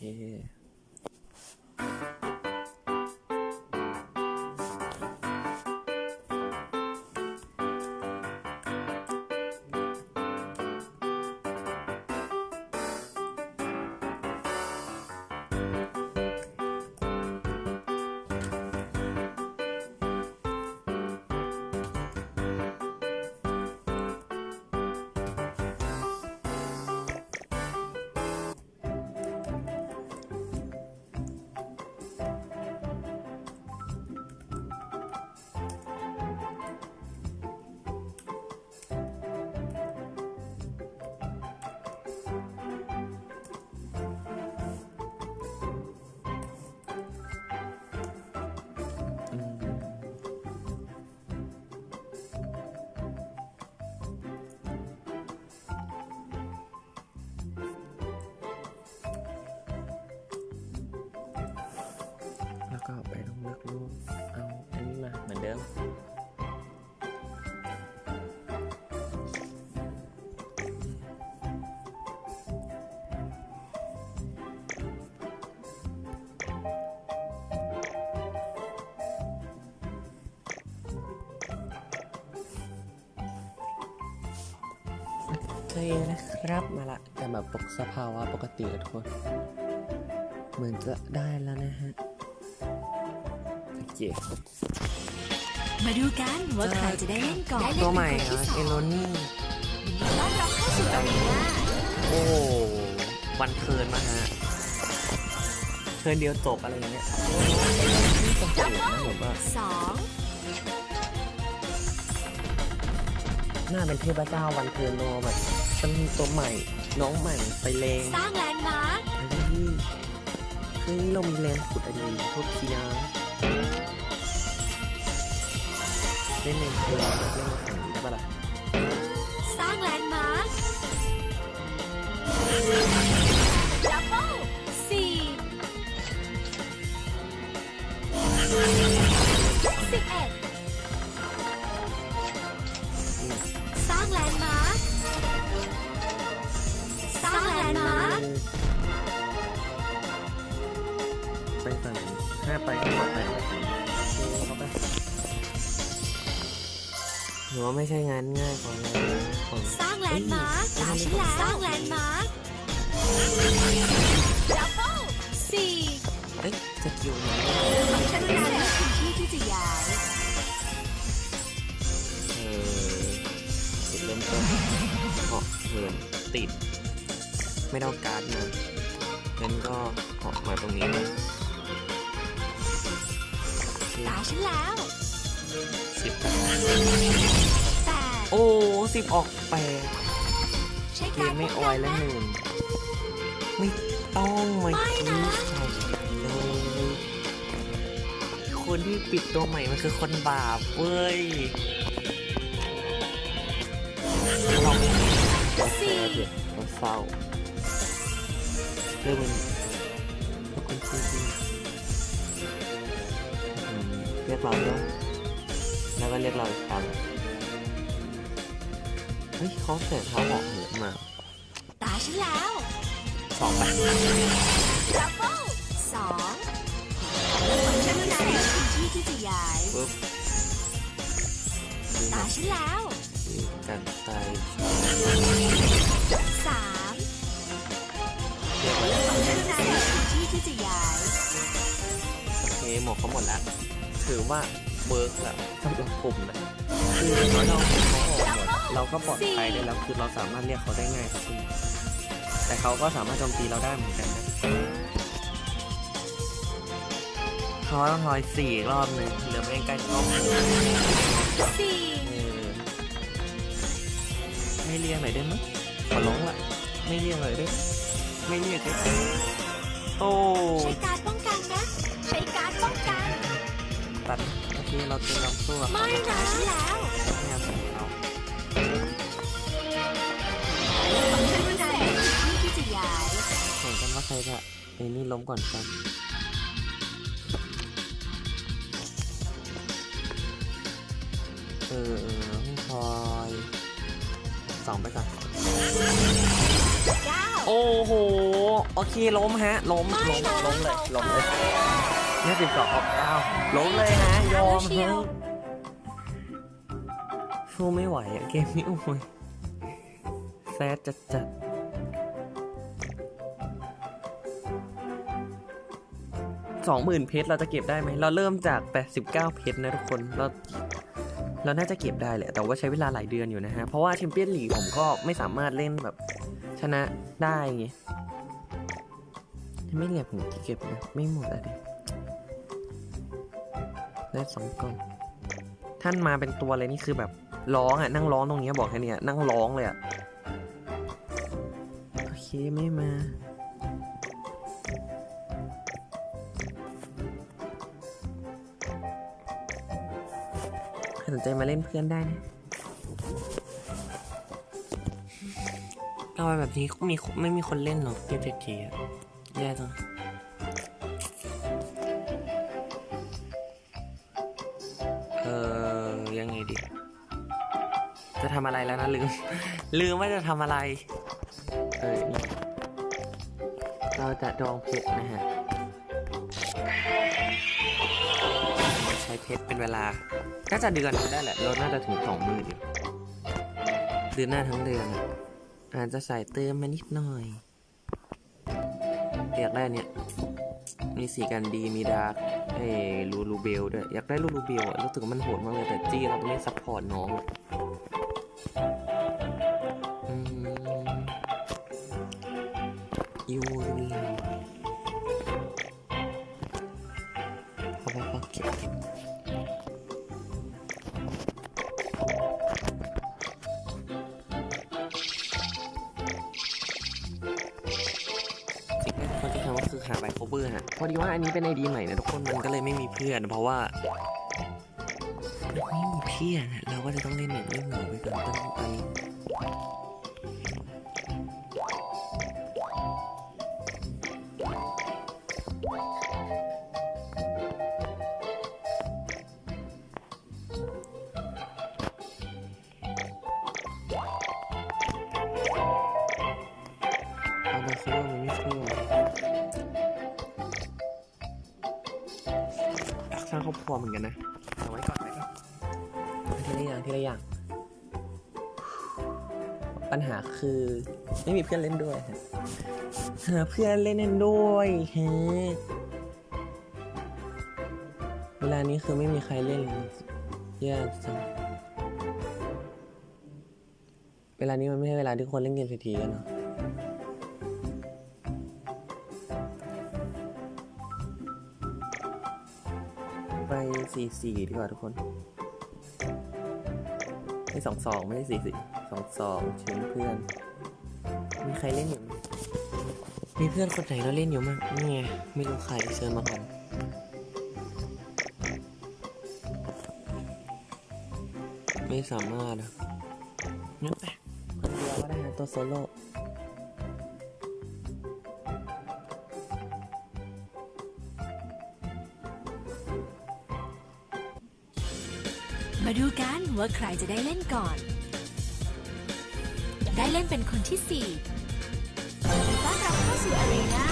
อื โอเคนะครับมาละแต่แบบปกสภาวะปกติอะทุกคน เหมือนจะได้แล้วนะฮะโอเคมาดูกันว่าใครจะได้เล่นก่อน ตัวใหม่เหรอเอโรนี่ต้อนรับเข้าสู่อารีนาโอ้วันเทิร์นมาฮะเทิร์นเดียวจบอะไรอย่างเงี้ยนี่ต้องเปิดนะผมว่าสองหน้าเป็นเทพเจ้าวันเทิร์นโนแบบ เป็นตัวใหม่ น้องใหม่ไปเลงสร้างแลนด์มาร์คเฮ้ยเฮ้ยเรามีแรงขุดอันนี้โทษทีนะเล่นในเทิร์นเล่นในฝั่งนี้ได้ปะล่ะสร้างแลนด์มาร์คดับเบิลสี่ ไปข้างหลังไปเขาไปหรือว่าไม่ใช่งานง่ายของเราของสร้างแลนด์มาร์คตาฉันแล้วสร้างแลนด์มาร์คดับเบิลสี่เอ้ยสกิลเนี่ฉันรู้แล้วพื้นที่ที่จะย้ายเออจุดเริ่มต้นออกเหินติด ไม่ได้อการ์ดมางั้นก็ออกมาตรงนี้นะตา ฉันแล้วสิบแปดโอ้สิบออกแปดใช้เกการมไม่ออยแล้วหนึ่งไม่ต้องมาคิดใส่เลยคนที่ปิดตัวใหม่มันคือคนบาปเว้ยเราเราแพ้เถอะเราเศร้าเรื่องมันทุกคน ยกเราด้วยแล้วก็เรียกเราอีกครั้งเฮ้ยเขาเสียเท้าออกเหนือมาตาฉันแล้วสองไปดับเบิลสองฉันรู้แล้วพื้นที่ที่จะย้ายปุ๊บตาฉันแล้วกันไตสามเรียกว่าฉันรู้แล้วพื้นที่ที่จะย้ายโอเคหมดเขาหมดแล้ว ถือว่าเวิร์กแล้วสำหรับผมนะคืออย่างน้อยเราเขาออกหมดเราก็ปลอดภัยได้แล้วคือเราสามารถเรียกเขาได้ง่ายขึ้นแต่เขาก็สามารถโจมตีเราได้เหมือนกันนะเขาต้องทอยสี่อีกรอบหนึ่งเหลือไม่ใกล้รอบหนึ่งสี่เออไม่เรียกหน่อยได้ไหมยขอร้องละไม่เรียกหน่อยได้ไหมไม่เรียกได้ไหมโอ้ใช้การป้องกันนะใช้การป้องกัน ตัดโอเคเราเตรียมรับสู้กับไม่เขานะฉันแล้วไม่เอาของเขาฉันรู้แล้วพื้นที่จะย้ายแข่งกันว่าใครจะไอ้นี่ล้มก่อนกันเออเออพี่พลอยสองไปก่อนโอ้โห โอเคล้มฮะ ล้ม ล้ม ล้มเลย ล้มเลย ยสิบสองออกเก้าล้มเลยฮะยอมฮะสู้ไม่ไหวอะเกมนี้โอ้ยแซดจัดจัดสองหมื่นเพชรเราจะเก็บได้ไหม เราเริ่มจากแปดสิบเก้าเพชรนะทุกคน เราเราน่าจะเก็บได้แหละ แต่ว่าใช้เวลาหลายเดือนอยู่นะฮะ เพราะว่าแชมเปี้ยนลีกผมก็ไม่สามารถเล่นแบบชนะได้ไงไม่เหลียผมเก็บนะ ไม่หมดอะดิ ได้สองกล่องท่านมาเป็นตัวเลยนี่คือแบบร้องอะนั่งร้องตรงนี้บอกแค่นี้นั่งร้องเลยอะโอเคไม่มาสนใจมาเล่นเพื่อนได้นะเอาไปแบบนี้มีไม่มีคนเล่นหรอกเกมเจ๊ๆอะแย่จัง อะไรแล้วนะลืม ลืมว่าจะทำอะไร เออนี่เราจะดองเพชรนะฮะ ใช้เพชรเป็นเวลา น่าจะเดือนได้แหละรถน่าจะถึงสองหมื่นอยู่เดือนหน้าทั้งเดือนอะอาจจะใส่เติมมานิดหน่อยอยากได้เนี่ย มีสีกันดี มีดาร์กเอลูลูเบลด้วย อยากได้ลูลูเบลอะรู้สึกว่ามันโหดมากเลย แต่จี้เราไม่ซัพพอร์ตน้อง ยูริพอพอพอเก็บเก็บสิ่งแรกที่ควรจะทำก็คือหาไบโคเวอร์ฮะพอดีว่าอันนี้เป็นไอดีใหม่นะทุกคนมันก็เลยไม่มีเพื่อนเพราะว่า เพี้ยนะเราก็จะต้องเล่นแบบเล่นหนูไปก่อนตอนนี้ คือไม่มีเพื่อนเล่นด้วยฮะหาเพื่อนเล่นเล่นด้วยฮะเวลานี้คือไม่มีใครเล่นเลยยากจังเวลานี้มันไม่ใช่เวลาที่คนเล่นเกมเศรษฐีกันเนาะไปสี่สี่ดีกว่าทุกคนไม่สองสองไม่ใช่สี่สี่ สองสองเชิญเพื่อน มีใครเล่นอยู่ไหมมีเพื่อนคนไหนเราเล่นอยู่มั้งนี่ไงไม่รู้ใครเชิญมาก่อนไม่สามารถอะงั้นไปคนเดียวก็ได้นะตัวโซโล่มาดูกันว่าใครจะได้เล่นก่อน ได้เล่นเป็นคนที่สี่ต้อนรับเข้าสู่อารีนา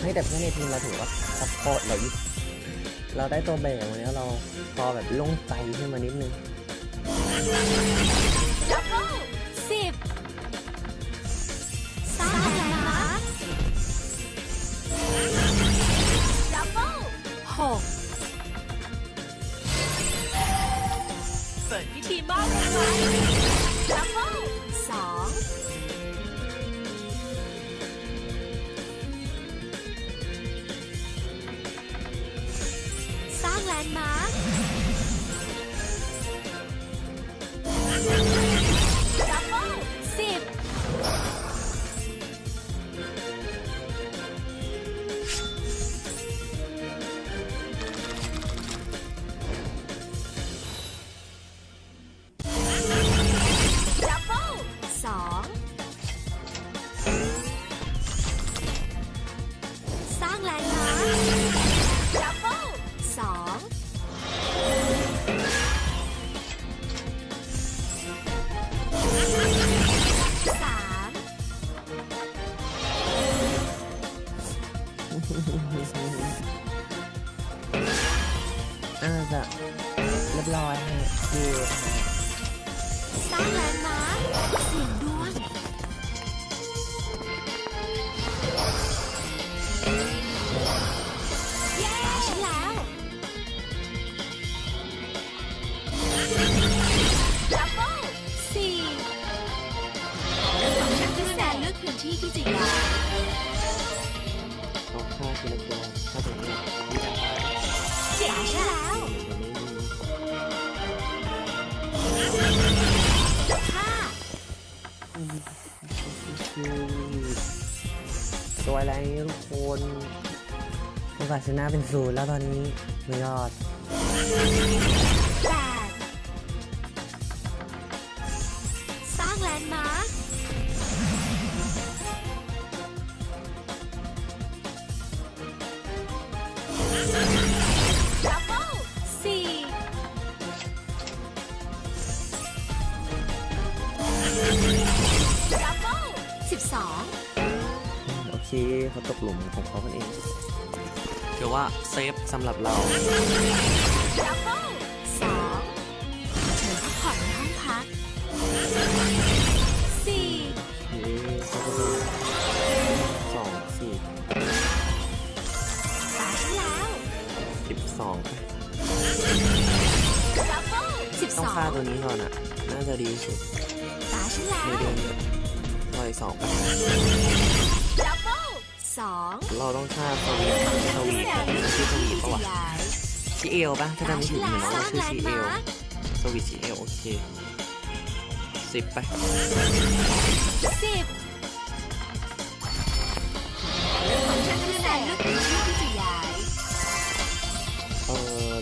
ให้แต่เพื่อนในทีมเราถือว่าซัพพอร์ตเราอยู่เราได้ตัวแบกวันนี้เราพอแบบโล่งใจขึ้นมานิดนึงดับ พื้นที่ที่จะย้าฆ่าทีละตัวถ้าตรงนี้มีอะไรเจ๋งแล้วห้าตัวอะไรทุกคนโอกาสชนะเป็นศูนย์แล้วตอนนี้ไม่รอด ดับเบิลสี่ดับเบิลสิบสองโอเคเขาตกหลุมของเขาเองถือว่าเซฟสำหรับเราดับเบิล สิบสองดับเบิลสิบต้อสงองฆ่าตัวนี้ก่อนอะ น่าจะดีสุดตาฉันแล้ไม่วเดินรอยสองไปดับเบิลสองเราต้องฆ่าสวีทสวีทชื่อสวีทปะวะย้ายชีเอลปะถ้าจำไม่ผิดเหมือนว่าชื่อชีเอลสวีทชีเอลโอเคสิบไปสิบของฉันคือการเลือกพื้นที่ที่จะย้ายเอ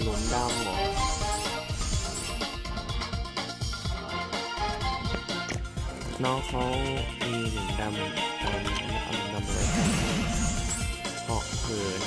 อหลุมดำเหรอน้องเขามีหลุมดำตอนนี้เอาหลุมดำเลยเหาะเขิน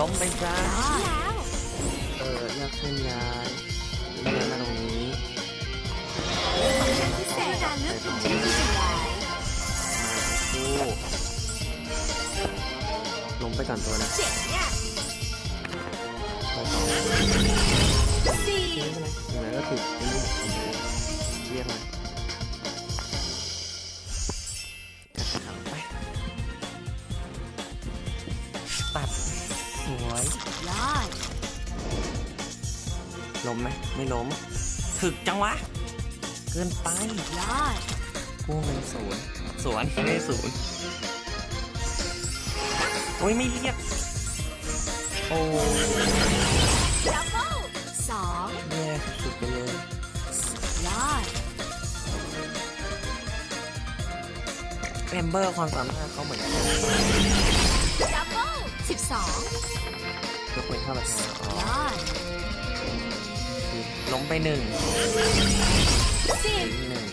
ล้มไปจ้าเออเลือกเคลื่อนย้ายเลื่อนมาตรงนี้พิเศษการเลือกพื้นที่ที่จะย้ายมาคู่ล้มไปก่อนตัวนะเจ๋งเนี่ยไปต่อสี่ไม่เป็นไรอย่างไรก็ถูกไอ้นี่เรียกมา ล้มไหมไม่ล้มถึกจังวะ เกินไปยอดกู้เป็นศูนย์สวนไม่ศูนย์โอ้ยไม่เรียก โอ้ดับเบิลสองแย่สุดๆไปเลยยอดแอมเบอร์ความสามารถเขาเหมือนกันดับเบิลสิบสองยกเว้นข้าราชการอ๋อยอด ล้มไปหนึ่งสิบอีกหนึ่ง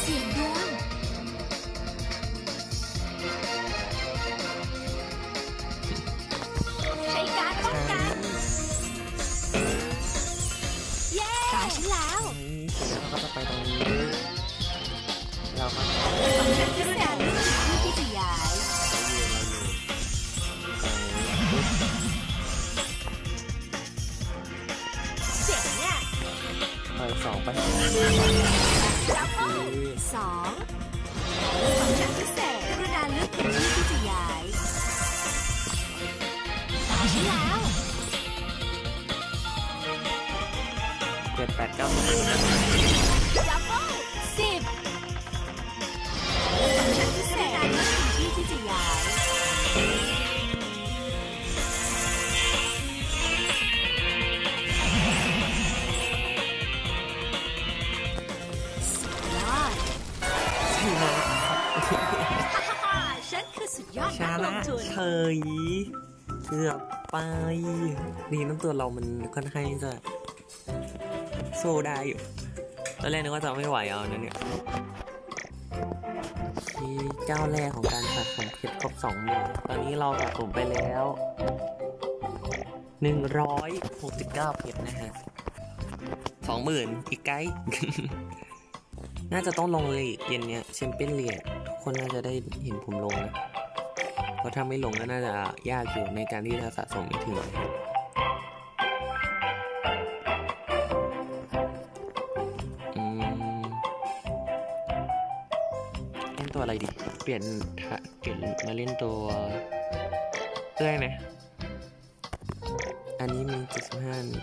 เสียงดวงใช้การป้องกันเย้ตาฉันแล้วนี่เสร็จแล้ว เราก็จะไปตรงนี้ เราก็ ลนะเฉยเกือบไปดีน้ำตัวเรามันค่อนข้างจะสู้ได้อยู่ตอนแรกนึกว่าจะไม่ไหวเอานะเนี่ยที่เจ้าแรกของการสะสมเพชรครบสองหมื่นตอนนี้เราสะสมไปแล้วหนึ่งร้อยหกสิบเก้าเพชรนะฮะสองหมื่นอีกไกด์น่าจะต้องลงเลยเย็นเนี้ยแชมเปี้ยนลีกทุกคนน่าจะได้เห็นผมลงนะ เพราะถ้าไม่ลงก็น่าจะยากอยู่ในการที่จะสะสมอีกถึงอืมเล่นตัวอะไรดี เปลี่ยนเปลี่ยนมาเล่นตัวเอ้ยไหมอันนี้มี75นี่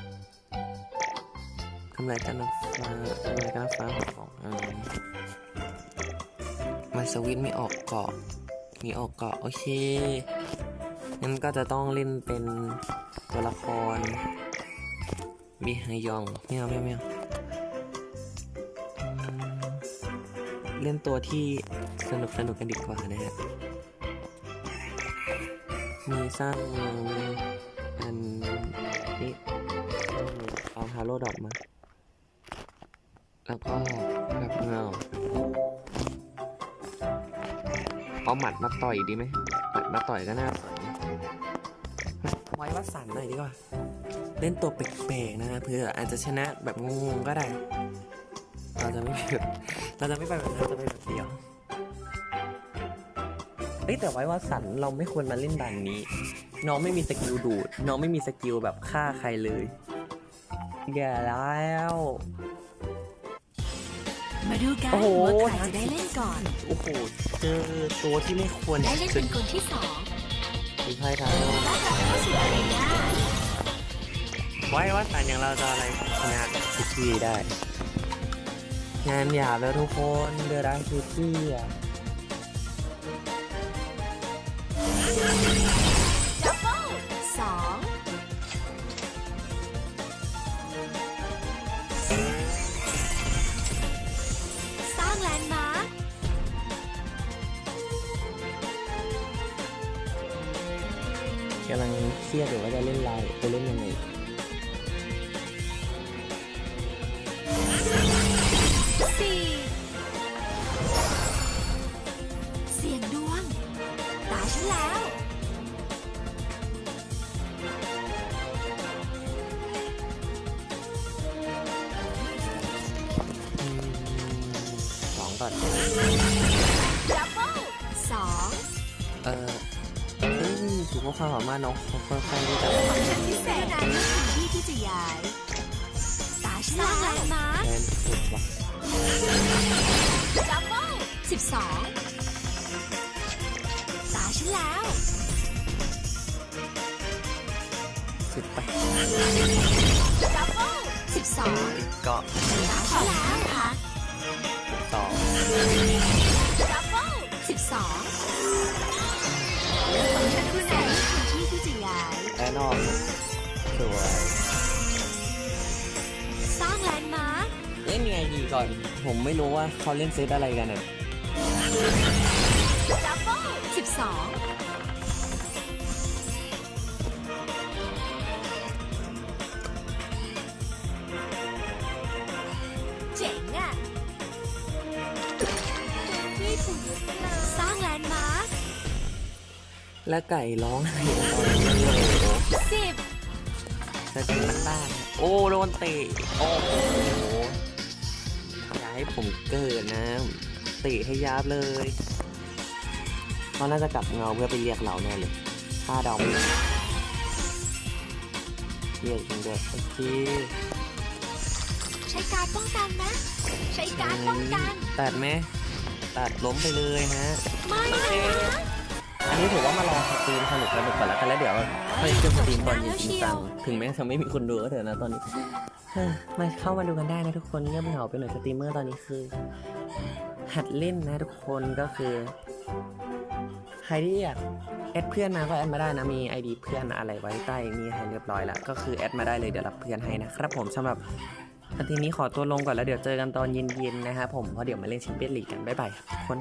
ทำลายกันน้ำฟ้าทำลายกันน้ำฟ้าของอืมมาสวิตไม่ออกเกาะ มีออกเกาะโอเค งั้นก็จะต้องเล่นเป็นตัวละคร มีฮยองไม่เอาไม่เอาไม่เอาเล่นตัวที่สนุกสนุกกันดีกว่านะฮะ มีสร้างเมืองมีอันนี้เอาฮาโลดอกมา แล้วก็แบบเงา เอาหมัดมาต่อยดีไหมหมัดมาต่อยก็น่าสนไว้วัดสันหน่อยดีกว่า เล่นตัวแปลกๆนะฮะเพื่ออาจจะชนะแบบงงๆก็ได้ เราจะไม่แบบเราจะไม่ไปแบบนั้นเราจะไปแบบเดียวเอ้ยแต่ไว้ว่าสันเราไม่ควรมาเล่นด่านนี้ น้องไม่มีสกิลดูด น้องไม่มีสกิลแบบฆ่าใครเลยแย่แล้วมาดูกันโอ้โหว่าใครจะได้เล่นก่อน โอ้โห เจอตัวที่ไม่ควรได้เล่นเป็นคนที่สองมีไพ่ทางต้อนรับเข้าสู่อารีนาไว้ว่าสันอย่างเราจะอะไรชนะซิตี้ได้ งานหยาบแล้วทุกคนเดอะไรซิตี้อะ กำลังเครียดอยู่ว่าจะเล่นไลน์จะเล่นยังไง 22 ตาฉันแล้ว สุดไปดับเบิลติ12ก็ตาฉันแล้วค่ะสองดับเบิล12ฉันคือไหนที่ที่จะย้าย แอนนอกสวยสร้างแลนด์มาร์คเล่นยังไงดีก่อน ผมไม่รู้ว่าเขาเล่นเซตอะไรกันอะ ดับเบิลสิบสองเจ๋งอะสร้างแลนด์มาร์คและไก่ร้องไห้ตอนนี้โอ้โหรอสิบสติมันบ้านโอ้โดนเตะโอ้โหอย่าให้ผมเกิดนะ เตะให้ยับเลยเขาน่าจะกลับเงาเพื่อไปเรียกเราแน่เลยถ้าเดาไม่เรียกจริงด้วยโอเคใช้การป้องกันนะ ใช้การป้องกัน ตัดไหมตัดล้มไปเลยฮะ ไม่นะอันนี้ถือว่ามารอสตรีมสนุกสนุกก่อนแล้วกันแล้วเดี๋ยวค่อยขึ้นสตรีมตอนเย็นจริงจังถึงแม้จะไม่มีคนดูก็เถอะนะตอนนี้มาเข้ามาดูกันได้นะทุกคนเงียบเหงาไปหน่อยสตรีมเมอร์ตอนนี้คือ หัดเล่นนะทุกคนก็คือ ใครที่อยากแอดเพื่อนมาก็แอดมาได้นะ มี ID เพื่อนอะไรไว้ใต้นี้ให้เรียบร้อยแล้วก็คือแอดมาได้เลยเดี๋ยวรับเพื่อนให้นะครับผมสำหรับอาทีนี้ขอตัวลงก่อนแล้วเดี๋ยวเจอกันตอนเย็นๆนะครับผมเพราะเดี๋ยวมาเล่นแชมเปี้ยนลีกกันบ๊ายบายครับทุกคน